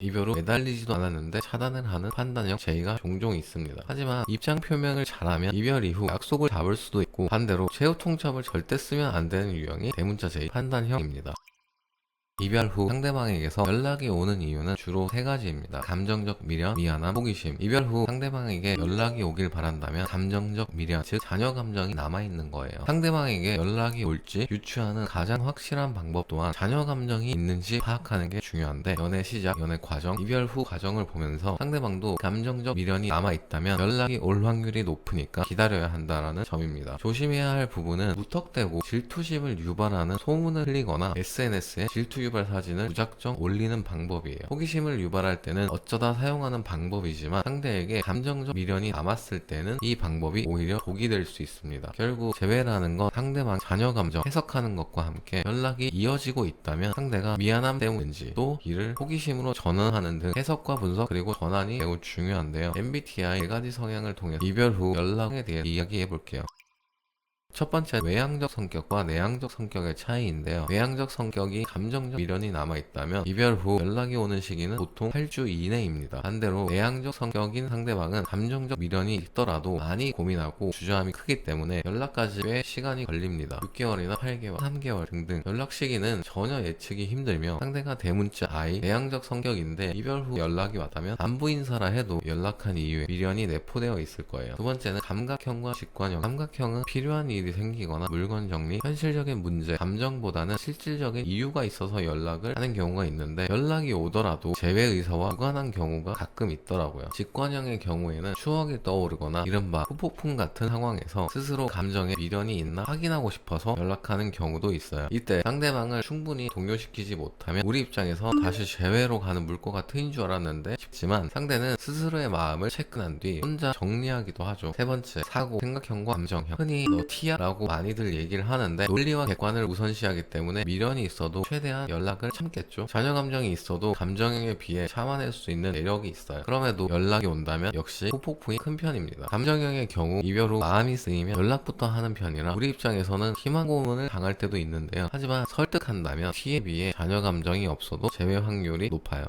이별 후 매달리지도 않았는데 차단을 하는 판단형 제의가 종종 있습니다. 하지만 입장 표명을 잘하면 이별 이후 약속을 잡을 수도 있고 반대로 최후 통첩을 절대 쓰면 안 되는 유형이 대문자 제의 판단형입니다. 이별 후 상대방에게서 연락이 오는 이유는 주로 세 가지입니다. 감정적 미련, 미안함, 호기심. 이별 후 상대방에게 연락이 오길 바란다면 감정적 미련, 즉 자녀 감정이 남아있는 거예요. 상대방에게 연락이 올지 유추하는 가장 확실한 방법 또한 자녀 감정이 있는지 파악하는 게 중요한데 연애 시작, 연애 과정, 이별 후 과정을 보면서 상대방도 감정적 미련이 남아있다면 연락이 올 확률이 높으니까 기다려야 한다라는 점입니다. 조심해야 할 부분은 무턱대고 질투심을 유발하는 소문을 흘리거나 SNS에 질투 유발 사진을 무작정 올리는 방법이에요. 호기심을 유발할 때는 어쩌다 사용하는 방법이지만 상대에게 감정적 미련이 남았을 때는 이 방법이 오히려 독이 될 수 있습니다. 결국 재회라는 건 상대방 자녀 감정 해석하는 것과 함께 연락이 이어지고 있다면 상대가 미안함 때문인지 또 이를 호기심으로 전환하는 등 해석과 분석 그리고 전환이 매우 중요한데요. MBTI 네 가지 성향을 통해 이별 후 연락에 대해 이야기해 볼게요. 첫 번째 외향적 성격과 내향적 성격의 차이인데요. 외향적 성격이 감정적 미련이 남아있다면 이별 후 연락이 오는 시기는 보통 8주 이내입니다. 반대로 내향적 성격인 상대방은 감정적 미련이 있더라도 많이 고민하고 주저함이 크기 때문에 연락까지 꽤 시간이 걸립니다. 6개월이나 8개월, 3개월 등등 연락 시기는 전혀 예측이 힘들며 상대가 대문자 I 내향적 성격인데 이별 후 연락이 왔다면 안부 인사라 해도 연락한 이후에 미련이 내포되어 있을 거예요. 두 번째는 감각형과 직관형. 감각형은 필요한 일이 생기거나 물건 정리, 현실적인 문제, 감정보다는 실질적인 이유가 있어서 연락을 하는 경우가 있는데 연락이 오더라도 재회 의사와 무관한 경우가 가끔 있더라고요. 직관형의 경우에는 추억이 떠오르거나 이른바 후폭풍 같은 상황에서 스스로 감정에 미련이 있나 확인하고 싶어서 연락하는 경우도 있어요. 이때 상대방을 충분히 동요시키지 못하면 우리 입장에서 다시 재회로 가는 물꼬가 트인 줄 알았는데 싶지만 상대는 스스로의 마음을 체크한 뒤 혼자 정리하기도 하죠. 세 번째, 사고, 생각형과 감정형. 흔히 너 라고 많이들 얘기를 하는데 논리와 객관을 우선시하기 때문에 미련이 있어도 최대한 연락을 참겠죠. 자녀 감정이 있어도 감정형에 비해 참아낼 수 있는 내력이 있어요. 그럼에도 연락이 온다면 역시 후폭풍이 큰 편입니다. 감정형의 경우 이별 후 마음이 쓰이면 연락부터 하는 편이라 우리 입장에서는 희망 고문을 당할 때도 있는데요. 하지만 설득한다면 T에 비해 자녀 감정이 없어도 재회 확률이 높아요.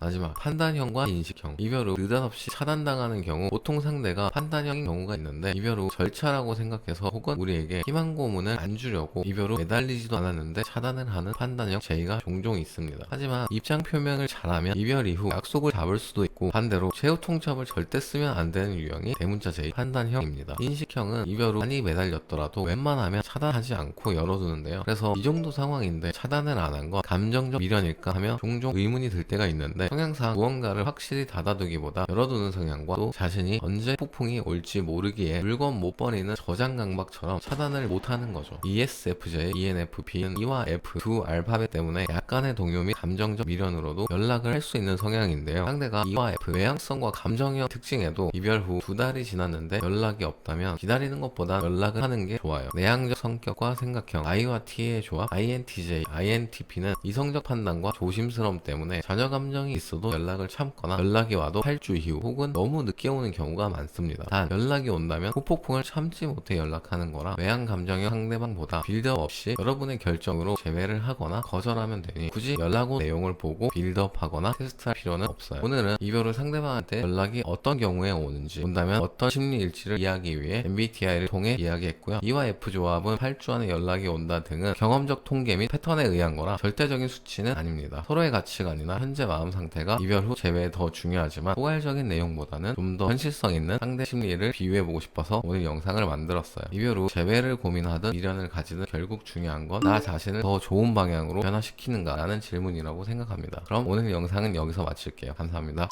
마지막 판단형과 인식형 이별 후 느닷없이 차단당하는 경우 보통 상대가 판단형인 경우가 있는데 이별 후 절차라고 생각해서 혹은 우리에게 희망 고문을 안 주려고 이별 후 매달리지도 않았는데 차단을 하는 판단형 제의가 종종 있습니다. 하지만 입장 표명을 잘하면 이별 이후 약속을 잡을 수도 있고 반대로 최후 통첩을 절대 쓰면 안 되는 유형이 대문자 제의 판단형입니다. 인식형은 이별 후 많이 매달렸더라도 웬만하면 차단하지 않고 열어두는데요. 그래서 이 정도 상황인데 차단을 안 한 건 감정적 미련일까 하며 종종 의문이 들 때가 있는데 성향상 무언가를 확실히 닫아두기보다 열어두는 성향과 또 자신이 언제 폭풍이 올지 모르기에 물건 못 버리는 저장 강박처럼 차단을 못하는 거죠. ESFJ, ENFP는 E와 F 두 알파벳 때문에 약간의 동요 및 감정적 미련으로도 연락을 할 수 있는 성향인데요. 상대가 E와 F 외향성과 감정형 특징에도 이별 후 두 달이 지났는데 연락이 없다면 기다리는 것보다 연락을 하는 게 좋아요. 내향적 성격과 생각형 I와 T의 조합 INTJ, INTP는 이성적 판단과 조심스러움 때문에 자녀 감정이 있어도 연락을 참거나 연락이 와도 8주 이후 혹은 너무 늦게 오는 경우가 많습니다. 단 연락이 온다면 후폭풍을 참지 못해 연락하는 거라 외향 감정형 상대방보다 빌드업 없이 여러분의 결정으로 재회를 하거나 거절하면 되니 굳이 연락 온 내용을 보고 빌드업하거나 테스트할 필요는 없어요. 오늘은 이별 후 상대방한테 연락이 어떤 경우에 오는지 온다면 어떤 심리일지를 이해하기 위해 MBTI를 통해 이야기했고요. E와 F 조합은 8주 안에 연락이 온다 등은 경험적 통계 및 패턴에 의한 거라 절대적인 수치는 아닙니다. 서로의 가치관이나 현재 마음 상태 가 이별 후 재회에 더 중요하지만 포괄적인 내용보다는 좀 더 현실성 있는 상대 심리를 비유해보고 싶어서 오늘 영상을 만들었어요. 이별 후 재회를 고민하든 미련을 가지든 결국 중요한 건 나 자신을 더 좋은 방향으로 변화시키는가 라는 질문이라고 생각합니다. 그럼 오늘 영상은 여기서 마칠게요. 감사합니다.